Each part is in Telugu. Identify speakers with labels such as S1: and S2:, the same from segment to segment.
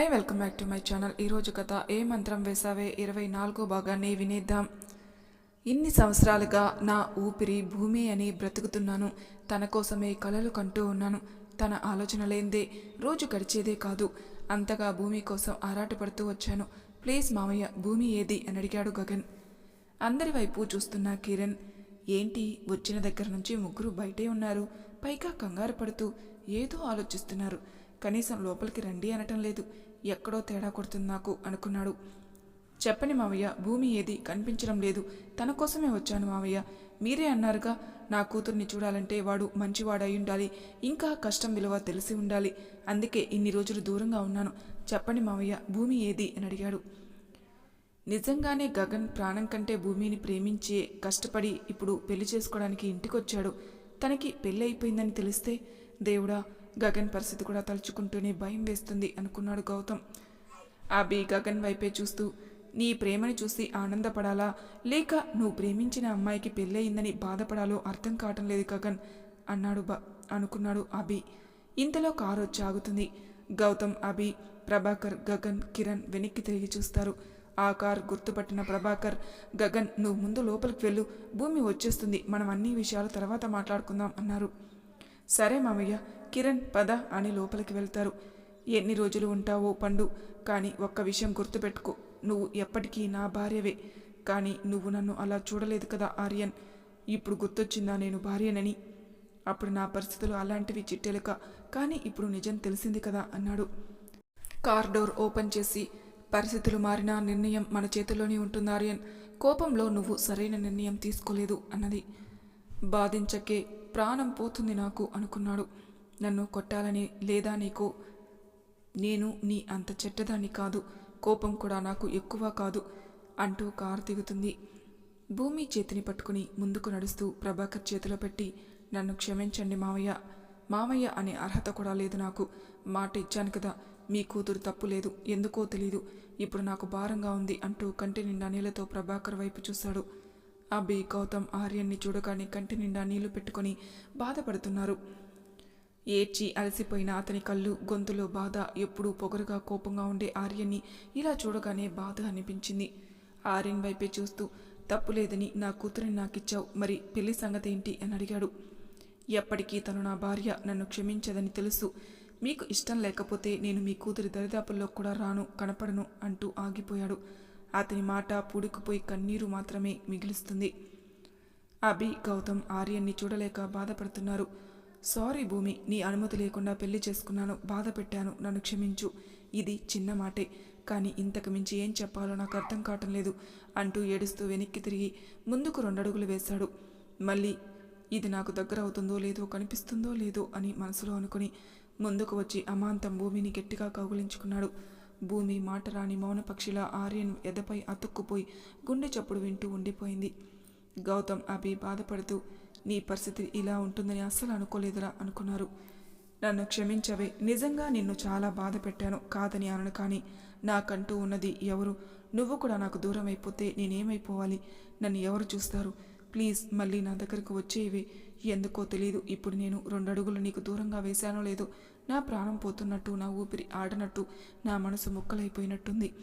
S1: Hi welcome back to my channel. ఈరోజు కథ ఏ మంత్రం వేసావే ఇరవై నాలుగో భాగాన్ని వినేద్దాం. ఇన్ని సంవత్సరాలుగా నా ఊపిరి భూమి అని బ్రతుకుతున్నాను. తన కోసమే కలలు కంటూ ఉన్నాను. తన ఆలోచన లేనిదే రోజు గడిచేదే కాదు. అంతగా భూమి కోసం ఆరాటపడుతూ వచ్చాను. ప్లీజ్ మామయ్య భూమి ఏది? అని అడిగాడు గగన్. అందరి వైపు చూస్తున్న కిరణ్ ఏంటి? వచ్చిన దగ్గర నుంచి ముగ్గురు బయటే ఉన్నారు. పైగా కంగారు పడుతూ ఏదో ఆలోచిస్తున్నారు. కనీసం లోపలికి రండి అనటం లేదు. ఎక్కడో తేడా కొడుతుంది నాకు అనుకున్నాడు. చెప్పని మావయ్య భూమి ఏది? కనిపించడం లేదు. తన కోసమే వచ్చాను మావయ్య. మీరే అన్నారుగా నా కూతుర్ని చూడాలంటే వాడు మంచివాడై ఉండాలి. ఇంకా కష్టం విలువ తెలిసి ఉండాలి. అందుకే ఇన్ని రోజులు దూరంగా ఉన్నాను. చెప్పండి మావయ్య భూమి ఏది? అని అడిగాడు. నిజంగానే గగన్ ప్రాణం కంటే భూమిని ప్రేమించే కష్టపడి ఇప్పుడు పెళ్ళి చేసుకోవడానికి ఇంటికొచ్చాడు. తనకి పెళ్ళి అయిపోయిందని తెలిస్తే దేవుడా గగన్ పరిస్థితి కూడా తలుచుకుంటూనే భయం వేస్తుంది అనుకున్నాడు గౌతమ్. అభి గగన్ వైపే చూస్తూ నీ ప్రేమని చూసి ఆనందపడాలా? లేక నువ్వు ప్రేమించిన అమ్మాయికి పెళ్ళయిందని బాధపడాలో అర్థం కావటం లేదు గగన్ అన్నాడు బ అనుకున్నాడు అభి. ఇంతలో కారు వచ్చి ఆగుతుంది. గౌతమ్ అభి ప్రభాకర్ గగన్ కిరణ్ వెనక్కి తిరిగి చూస్తారు. ఆ కార్ గుర్తుపట్టిన ప్రభాకర్ గగన్ నువ్వు ముందు లోపలికి వెళ్ళు. భూమి వచ్చేస్తుంది. మనం అన్ని విషయాలు తర్వాత మాట్లాడుకుందాం అన్నారు. సరే మామయ్య కిరణ్ పద అని లోపలికి వెళ్తారు. ఎన్ని రోజులు ఉంటావో పండు కానీ ఒక్క విషయం గుర్తుపెట్టుకో. నువ్వు ఎప్పటికీ నా భార్యవే కానీ నువ్వు నన్ను అలా చూడలేదు కదా ఆర్యన్. ఇప్పుడు గుర్తొచ్చిందా నేను భార్యనని? అప్పుడు నా పరిస్థితులు అలాంటివి చిట్టెలుక కానీ ఇప్పుడు నిజం తెలిసింది కదా అన్నాడు. కార్ డోర్ ఓపెన్ చేసి పరిస్థితులు మారినా నిర్ణయం మన చేతిలోనే ఉంటుంది ఆర్యన్. కోపంలో నువ్వు సరైన నిర్ణయం తీసుకోలేదు అన్నది. బాధించకే ప్రాణం పోతుంది నాకు అనుకున్నాడు. నన్ను కొట్టాలని లేదా నీకు నేను నీ అంత చెడ్డదాన్ని కాదు కోపం కూడా నాకు ఎక్కువ కాదు అంటూ కారు దిగుతుంది. భూమి చేతిని పట్టుకుని ముందుకు నడుస్తూ ప్రభాకర్ చేతిలో పెట్టి నన్ను క్షమించండి మావయ్య. మావయ్య అనే అర్హత కూడా లేదు నాకు. మాట ఇచ్చాను కదా మీ కూతురు తప్పు లేదు ఎందుకో తెలీదు. ఇప్పుడు నాకు భారంగా ఉంది అంటూ కంటి నిండా నీళ్ళతో ప్రభాకర్ వైపు చూశాడు అబ్బి గౌతమ్ ఆర్యన్ని చూడగానే కంటి నిండా నీళ్ళు పెట్టుకొని బాధపడుతున్నారు. ఏడ్చి అలసిపోయిన అతని కళ్ళు గొంతులో బాధ ఎప్పుడూ పొగరుగా కోపంగా ఉండే ఆర్యన్ని ఇలా చూడగానే బాధ అనిపించింది. ఆర్యన్ వైపే చూస్తూ తప్పులేదని నా కూతురిని నాకిచ్చావు మరి పెళ్ళి సంగతి ఏంటి అని అడిగాడు. ఎప్పటికీ తను నా భార్య నన్ను క్షమించదని తెలుసు. మీకు ఇష్టం లేకపోతే నేను మీ కూతురి దరిదాపుల్లో కూడా రాను కనపడను అంటూ ఆగిపోయాడు. అతని మాట పూడుకుపోయి కన్నీరు మాత్రమే మిగిలిస్తుంది. అభి గౌతమ్ ఆర్యన్ని చూడలేక బాధపడుతున్నారు. సారీ భూమి నీ అనుమతి లేకుండా పెళ్ళి చేసుకున్నాను బాధ పెట్టాను నన్ను క్షమించు. ఇది చిన్న మాటే. కానీ ఇంతకు మించి ఏం చెప్పాలో నాకు అర్థం కావటం లేదు అంటూ ఏడుస్తూ వెనక్కి తిరిగి ముందుకు రెండడుగులు వేశాడు. మళ్ళీ ఇది నాకు దగ్గర అవుతుందో లేదో కనిపిస్తుందో లేదో అని మనసులో అనుకుని ముందుకు వచ్చి అమాంతం భూమిని గట్టిగా కౌగులించుకున్నాడు. భూమి మాట రాని మౌనపక్షిలా ఆర్యన్ ఎదపై అతుక్కుపోయి గుండె చప్పుడు వింటూ ఉండిపోయింది. గౌతమ్ అభి బాధపడుతూ నీ పరిస్థితి ఇలా ఉంటుందని అస్సలు అనుకోలేదురా అనుకున్నారు. నన్ను క్షమించవే. నిజంగా నిన్ను చాలా బాధ పెట్టాను. కాదని అనను కానీ నాకంటూ ఉన్నది ఎవరు? నువ్వు కూడా నాకు దూరం అయిపోతే నేనేమైపోవాలి? నన్ను ఎవరు చూస్తారు? ప్లీజ్ మళ్ళీ నా దగ్గరకు వచ్చేవి ఎందుకో తెలియదు ఇప్పుడు నేను రెండు అడుగులు నీకు దూరంగా వేశానో లేదో నా ప్రాణం పోతున్నట్టు నా ఊపిరి ఆడనట్టు నా మనసు ముక్కలైపోయినట్టుంది.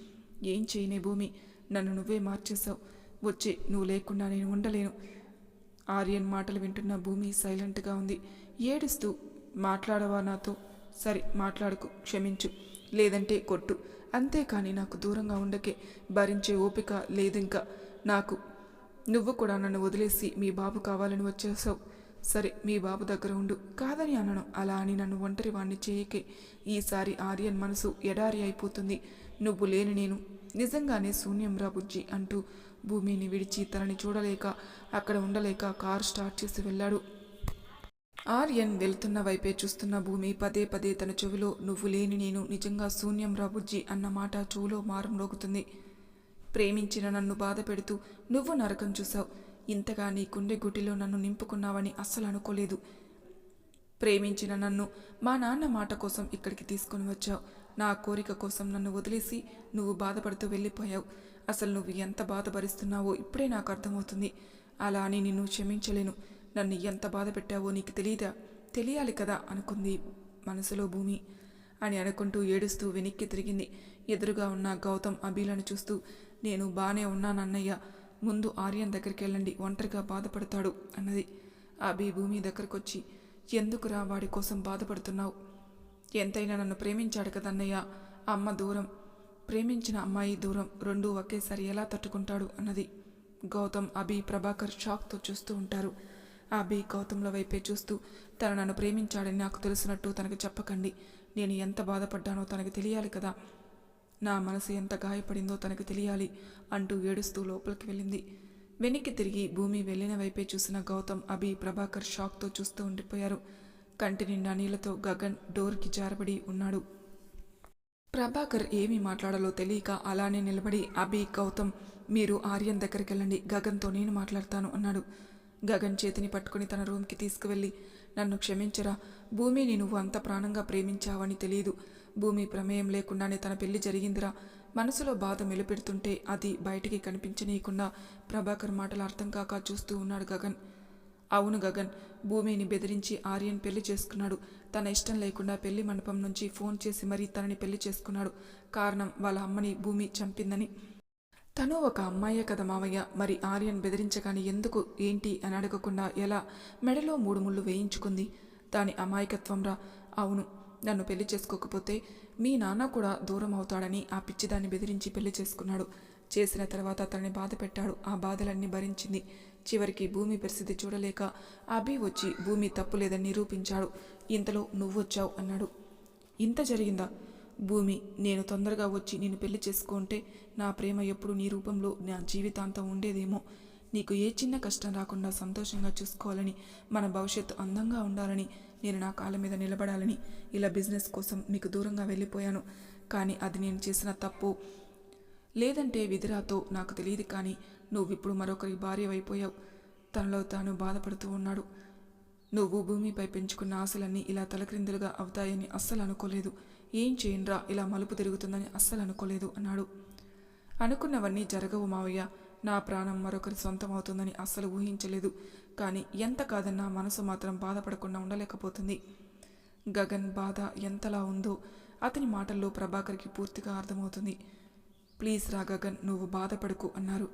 S1: ఏం చేయనే భూమి? నన్ను నువ్వే మార్చేశావు. వచ్చే నువ్వు లేకుండా నేను ఉండలేను. ఆర్యన్ మాటలు వింటున్న భూమి సైలెంట్గా ఉంది. ఏడుస్తూ మాట్లాడవా నాతో? సరే మాట్లాడుకు క్షమించు. లేదంటే కొట్టు. అంతేకాని నాకు దూరంగా ఉండకే భరించే ఓపిక లేదింకా. నాకు నువ్వు కూడా నన్ను వదిలేసి మీ బాబు కావాలని వచ్చేసావు. సరే మీ బాబు దగ్గర ఉండు. కాదని అనను. అలా అని నన్ను ఒంటరి వాణ్ణి చేయకే ఈసారి ఆర్యన్ మనసు ఎడారి అయిపోతుంది. నువ్వు లేని నేను. నిజంగానే శూన్యం రా బుజ్జి అంటూ భూమిని విడిచి తనని చూడలేక అక్కడ ఉండలేక కారు స్టార్ట్ చేసి వెళ్ళాడు. ఆర్యన్ వెళ్తున్న వైపే చూస్తున్న భూమి పదే పదే తన చెవిలో నువ్వు లేని నేను నిజంగా శూన్యం రాబుజ్జి అన్న మాట చెవులో మారం రోగుతుంది ప్రేమించిన నన్ను బాధ పెడుతూ నువ్వు నరకం చూసావు ఇంతగా నీ గుండె గుటిలో నన్ను నింపుకున్నావని అస్సలు అనుకోలేదు. ప్రేమించిన నన్ను మా నాన్న మాట కోసం ఇక్కడికి తీసుకొని వచ్చావు. నా కోరిక కోసం నన్ను వదిలేసి నువ్వు బాధపడుతూ వెళ్ళిపోయావు. అసలు నువ్వు ఎంత బాధపరుస్తున్నావో ఇప్పుడే నాకు అర్థమవుతుంది. అలా అని నిన్ను క్షమించలేను. నన్ను ఎంత బాధ పెట్టావో నీకు తెలియదా తెలియాలి కదా అనుకుంది మనసులో భూమి. అని అనుకుంటూ ఏడుస్తూ వెనక్కి తిరిగింది. ఎదురుగా ఉన్న గౌతమ్ అభిలను చూస్తూ నేను బాగానే ఉన్నానన్నయ్య ముందు ఆర్యన్ దగ్గరికి వెళ్ళండి. ఒంటరిగా బాధపడతాడు అన్నది. అభి భూమి దగ్గరకొచ్చి ఎందుకురా వాడి కోసం బాధపడుతున్నావు? ఎంతైనా నన్ను ప్రేమించాడు కదన్నయ్య అమ్మ దూరం. ప్రేమించిన అమ్మాయి దూరం రెండూ ఒకేసారి ఎలా తట్టుకుంటాడు అన్నది గౌతమ్ అభి ప్రభాకర్ షాక్తో చూస్తూ ఉంటారు. అభి గౌతమ్ల వైపే చూస్తూ తను నన్ను ప్రేమించాడని నాకు తెలిసినట్టు తనకు చెప్పకండి. నేను ఎంత బాధపడ్డానో తనకు తెలియాలి కదా. నా మనసు ఎంత గాయపడిందో తనకు తెలియాలి అంటూ ఏడుస్తూ లోపలికి వెళ్ళింది. వెనక్కి తిరిగి భూమి వెళ్ళిన వైపే చూసిన గౌతమ్ అభి ప్రభాకర్ షాక్తో చూస్తూ ఉండిపోయారు. కంటి నిండా నీళ్ళతో గగన్ డోర్కి జారబడి ఉన్నాడు. ప్రభాకర్ ఏమీ మాట్లాడాలో తెలియక అలానే నిలబడి అభి గౌతమ్ మీరు ఆర్యన్ దగ్గరికి వెళ్ళండి గగన్తో నేను మాట్లాడతాను అన్నాడు. గగన్ చేతిని పట్టుకుని తన రూమ్కి తీసుకువెళ్ళి నన్ను క్షమించరా. భూమిని నువ్వు అంత ప్రాణంగా ప్రేమించావని తెలియదు. భూమి ప్రమేయం లేకుండానే తన పెళ్ళి జరిగిందిరా. మనసులో బాధ మెలిపెడుతుంటే అది బయటికి కనిపించనీయకుండా ప్రభాకర్ మాటలు అర్థం కాక చూస్తూ ఉన్నాడు గగన్. అవును గగన్. భూమిని బెదిరించి ఆర్యన్ పెళ్ళి చేసుకున్నాడు. తన ఇష్టం లేకుండా పెళ్ళి మండపం నుంచి ఫోన్ చేసి మరీ తనని పెళ్ళి చేసుకున్నాడు. కారణం వాళ్ళ అమ్మని భూమి చంపిందని. తను ఒక అమ్మాయే కదా మావయ్య. మరి ఆర్యన్ బెదిరించగాని ఎందుకు ఏంటి అని అడగకుండా ఎలా మెడలో మూడు ముళ్ళు వేయించుకుంది? దాని అమాయకత్వం రా. అవును నన్ను పెళ్ళి చేసుకోకపోతే మీ నాన్న కూడా దూరం అవుతాడని ఆ పిచ్చిదాన్ని బెదిరించి పెళ్ళి చేసుకున్నాడు. చేసిన తర్వాత తనని బాధ పెట్టాడు. ఆ బాధలన్నీ భరించింది. చివరికి భూమి పరిస్థితి చూడలేక అభి వచ్చి భూమి తప్పు లేదని నిరూపించాడు. ఇంతలో నువ్వొచ్చావు అన్నాడు. ఇంత జరిగిందా? భూమి నేను తొందరగా వచ్చి నేను పెళ్ళి చేసుకుంటే నా ప్రేమ ఎప్పుడు నీ రూపంలో నా జీవితాంతం ఉండేదేమో. నీకు ఏ చిన్న కష్టం రాకుండా సంతోషంగా చూసుకోవాలని మన భవిష్యత్తు అందంగా ఉండాలని నేను నా కాళ్ళ మీద నిలబడాలని ఇలా బిజినెస్ కోసం మీకు దూరంగా వెళ్ళిపోయాను. కానీ అది నేను చేసిన తప్పు లేదంటే విధిరాతో నాకు తెలియదు కానీ నువ్వు ఇప్పుడు మరొకరి భార్య అయిపోయావు తనలో తాను బాధపడుతూ ఉన్నాడు. నువ్వు భూమిపై పెంచుకున్న ఆశలన్నీ ఇలా తలక్రిందులుగా అవుతాయని అస్సలు అనుకోలేదు. ఏం చేయండిరా? ఇలా మలుపు తిరుగుతుందని అస్సలు అనుకోలేదు అన్నాడు. అనుకున్నవన్నీ జరగవు మావయ్య. నా ప్రాణం మరొకరి సొంతం అవుతుందని అస్సలు ఊహించలేదు. కానీ ఎంత కాదన్నా మనసు మాత్రం బాధపడకుండా ఉండలేకపోతుంది. గగన్ బాధ ఎంతలా ఉందో అతని మాటల్లో ప్రభాకర్కి పూర్తిగా అర్థమవుతుంది. ప్లీజ్ రాగగన్ నువ్వు బాధపడకు అన్నారు.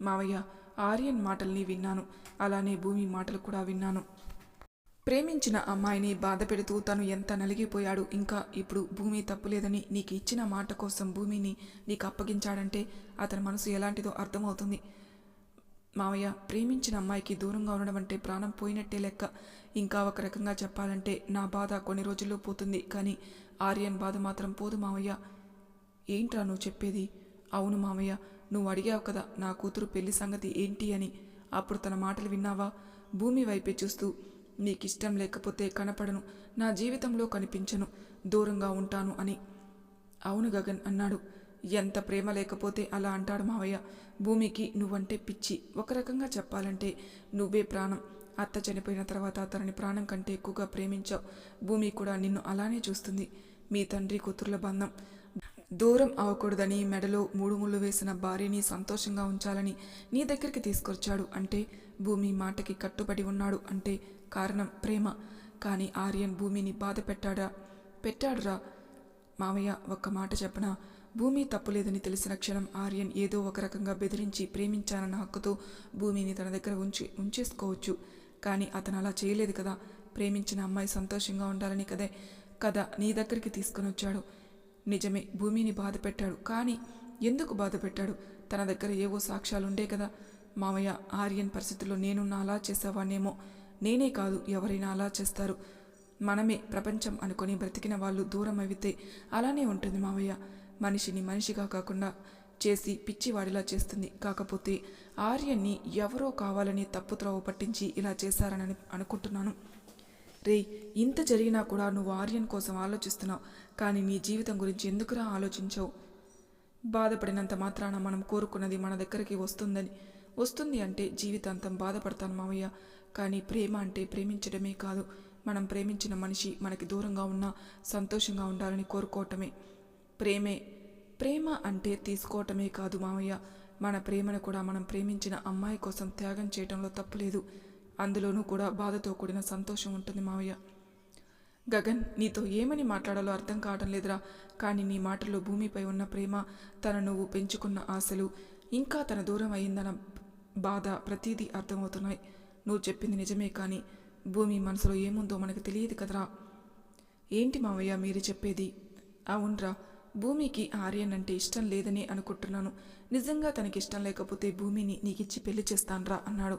S1: మావయ్య ఆర్యన్ మాటల్ని విన్నాను. అలానే భూమి మాటలు కూడా విన్నాను. ప్రేమించిన అమ్మాయిని బాధ పెడుతూ తను ఎంత నలిగిపోయాడు. ఇంకా ఇప్పుడు భూమి తప్పులేదని నీకు ఇచ్చిన మాట కోసం భూమిని నీకు అప్పగించాడంటే అతని మనసు ఎలాంటిదో అర్థమవుతుంది. మావయ్య ప్రేమించిన అమ్మాయికి దూరంగా ఉండడం అంటే ప్రాణం పోయినట్టే లెక్క. ఇంకా ఒక రకంగా చెప్పాలంటే నా బాధ కొన్ని రోజుల్లో పోతుంది. కానీ ఆర్యన్ బాధ మాత్రం పోదు మావయ్య. ఏంట్రా నువ్వు చెప్పేది? అవును మామయ్య నువ్వు అడిగావు కదా నా కూతురు పెళ్ళి సంగతి ఏంటి అని. అప్పుడు తన మాటలు విన్నావా? భూమి వైపే చూస్తూ నీకిష్టం లేకపోతే కనపడను నా జీవితంలో కనిపించను దూరంగా ఉంటాను అని. అవును గగన్ అన్నాడు. ఎంత ప్రేమ లేకపోతే అలా అంటాడు మావయ్య భూమికి నువ్వంటే పిచ్చి. ఒక రకంగా చెప్పాలంటే నువ్వే ప్రాణం. అత్త చనిపోయిన తర్వాత తనని ప్రాణం కంటే ఎక్కువగా ప్రేమించావు. భూమి కూడా నిన్ను అలానే చూస్తుంది. మీ తండ్రి కూతుర్ల బంధం. దూరం అవ్వకూడదని మెడలో మూడు ముళ్ళు వేసిన భార్యని సంతోషంగా ఉంచాలని నీ దగ్గరికి తీసుకొచ్చాడు. అంటే భూమి మాటకి కట్టుబడి ఉన్నాడు అంటే కారణం ప్రేమ. కానీ ఆర్యన్ భూమిని బాధ పెట్టాడా పెట్టాడురా. మామయ్య ఒక్క మాట చెప్పనా? భూమి తప్పులేదని తెలిసిన క్షణం ఆర్యన్ ఏదో ఒక రకంగా బెదిరించి ప్రేమించానన్న హక్కుతో భూమిని తన దగ్గర ఉంచి ఉంచేసుకోవచ్చు. కానీ అతను అలా చేయలేదు కదా. ప్రేమించిన అమ్మాయి సంతోషంగా ఉండాలని కదే కదా నీ దగ్గరికి తీసుకుని వచ్చాడు నిజమే భూమిని బాధ పెట్టాడు కానీ ఎందుకు బాధ పెట్టాడు తన దగ్గర ఏవో సాక్ష్యాలుండే కదా. మామయ్య ఆర్యన్ పరిస్థితుల్లో నేనున్న అలా చేసావానేమో నేనే కాదు ఎవరైనా అలా చేస్తారు. మనమే ప్రపంచం అనుకొని బ్రతికిన వాళ్ళు దూరం అవితే అలానే ఉంటుంది మావయ్య మనిషిని మనిషిగా కాకుండా చేసి పిచ్చివాడిలా చేస్తుంది. కాకపోతే ఆర్యన్ని ఎవరో కావాలని తప్పు త్రోవ పట్టించి ఇలా చేశారని అనుకుంటున్నాను. రే ఇంత జరిగినా కూడా నువ్వు ఆర్యన్ కోసం ఆలోచిస్తున్నావు. కానీ నీ జీవితం గురించి ఎందుకురా ఆలోచించావు? బాధపడినంత మాత్రాన మనం కోరుకున్నది మన దగ్గరికి వస్తుందని. వస్తుంది అంటే జీవితాంతం బాధపడతాను మావయ్య. కానీ ప్రేమ అంటే ప్రేమించడమే కాదు. మనం ప్రేమించిన మనిషి మనకి దూరంగా ఉన్నా సంతోషంగా ఉండాలని కోరుకోవటమే. ప్రేమే. ప్రేమ అంటే తీసుకోవటమే కాదు మావయ్య. మన ప్రేమను కూడా మనం ప్రేమించిన అమ్మాయి కోసం త్యాగం చేయటంలో తప్పులేదు అందులోనూ కూడా బాధతో కూడిన సంతోషం ఉంటుంది మావయ్య. గగన్ నీతో ఏమని మాట్లాడాలో అర్థం కావడం లేదురా. కానీ నీ మాటల్లో భూమిపై ఉన్న ప్రేమ తన నువ్వు పెంచుకున్న ఆశలు ఇంకా తన దూరం అయిందన్న బాధ ప్రతీదీ అర్థమవుతున్నాయి. నువ్వు చెప్పింది నిజమే కానీ భూమి మనసులో ఏముందో మనకు తెలియదు కదరా. ఏంటి మావయ్య మీరు చెప్పేది? అవునరా. భూమికి ఆర్యన్ అంటే ఇష్టం లేదని అనుకుంటున్నాను. నిజంగా తనకి ఇష్టం లేకపోతే భూమిని నీకిచ్చి పెళ్ళి చేస్తాన్రా అన్నాడు.